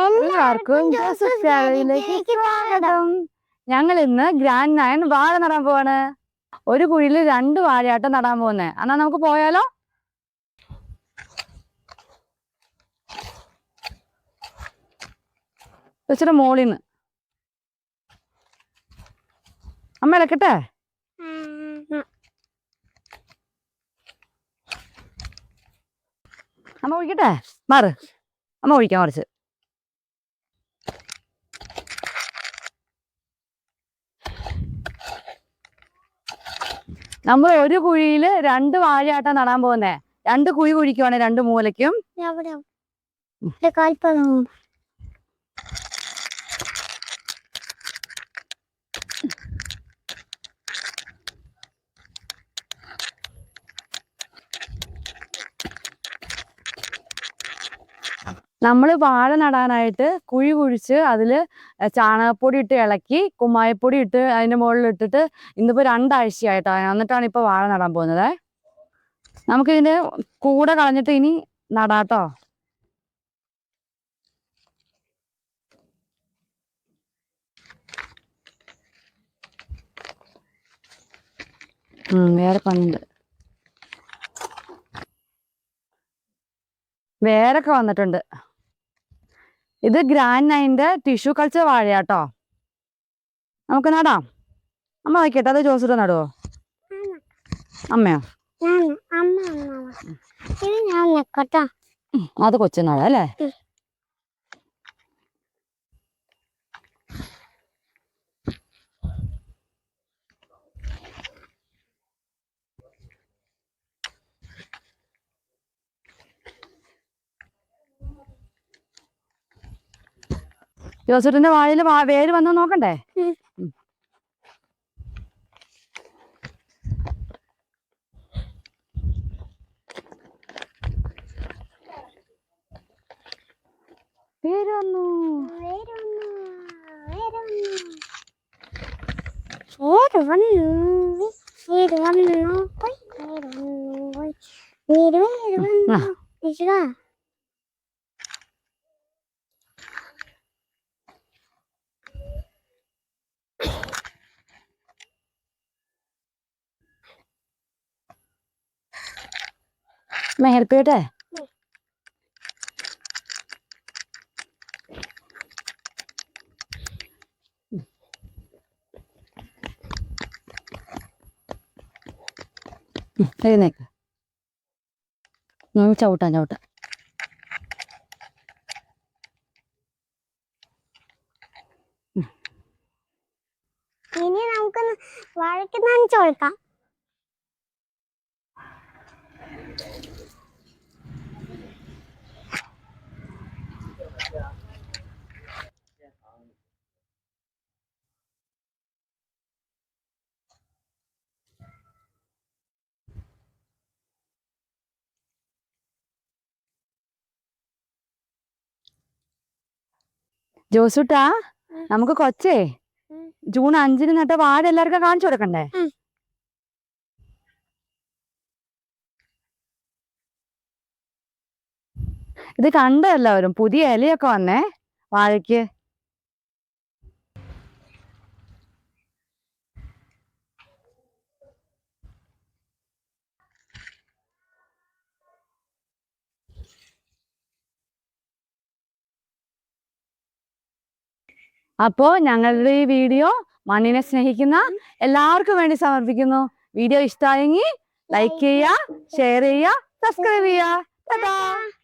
എല്ലാവർക്കും ജോസഫ് ഫാമിലിയിലേക്ക് സ്വാഗതം. ഞങ്ങൾ ഇന്ന് ഗ്രാൻഡ് നയൻ വാഴ നടാൻ പോവാണ്. ഒരു കുഴിയിൽ രണ്ട് വാഴയാട്ടം നടാൻ പോകുന്നേ എന്നാ നമുക്ക് പോയാലോ? ഇച്ചിരി മോളിന്ന്. അമ്മ ഇളക്കട്ടെ? അമ്മ ഒഴിക്കട്ടെ മാറ്. അമ്മ ഒഴിക്കാം കുറച്ച് നമ്മൾ ഒരു കുഴിയിൽ രണ്ട് വാഴയാട്ടം നടാൻ പോകുന്നേ. രണ്ട് കുഴി കുഴിക്കുവാണ് രണ്ട് മൂലക്കും നമ്മൾ വാഴ നടാനായിട്ട് കുഴി കുഴിച്ച് അതിൽ ചാണകപ്പൊടി ഇട്ട് ഇളക്കി കുമ്മായപ്പൊടി ഇട്ട് അതിന്റെ മുകളിൽ ഇട്ടിട്ട് ഇന്നിപ്പോ രണ്ടാഴ്ചയായിട്ടാണ് എന്നിട്ടാണ് ഇപ്പൊ വാഴ നടാൻ പോകുന്നത്. നമുക്ക് ഇതിന്റെ കൂടെ കളഞ്ഞിട്ട് ഇനി നടാട്ടോ. വേറെ പണിയുണ്ട്. വേരൊക്കെ വന്നിട്ടുണ്ട്. ഇത് ഗ്രാൻഡ് നൈന്റെ ടിഷ്യൂ കൾച്ചർ വാഴയാട്ടോ. നമുക്ക് നടാം. അമ്മ വയ്ക്കട്ടെ അത് ജോസിട്ട് നടുവോ? അമ്മയോ? അത് കൊച്ചു നടാം അല്ലേ ജോസൂട്ടിന്റെ വാഴയിൽ വേര് വന്ന് നോക്കണ്ടേ. വേര് വന്നു. വേര് വന്നു വേര് വന്നു. പോയി. വേര് വന്നു പോയി. വേര് വേര്. വന്നു. ഇതാ അമ്മ ഹെൽപ്പ് ചെയ്യട്ടെ ഉം, എഴുന്നേക്ക് ഉം, ചവിട്ടാം ചവിട്ടാം ഇനി നമുക്ക് വാഴയ്ക്ക് നനച്ചു ജോസുട്ടാ. നമുക്ക് കൊച്ചേ. ജൂൺ അഞ്ചിന് നട്ട വാഴ എല്ലാവർക്കും കാണിച്ചു കൊടുക്കണ്ടേ ഇത് കണ്ട എല്ലാവരും പുതിയ ഇലയൊക്കെ വന്നേ വാഴയ്ക്ക് അപ്പോ ഞങ്ങളുടെ ഈ വീഡിയോ മണ്ണിനെ സ്നേഹിക്കുന്ന എല്ലാവർക്കും വേണ്ടി സമർപ്പിക്കുന്നു. വീഡിയോ ഇഷ്ടമായെങ്കിൽ ലൈക്ക് ചെയ്യുക ഷെയർ ചെയ്യുക സബ്സ്ക്രൈബ് ചെയ്യുക.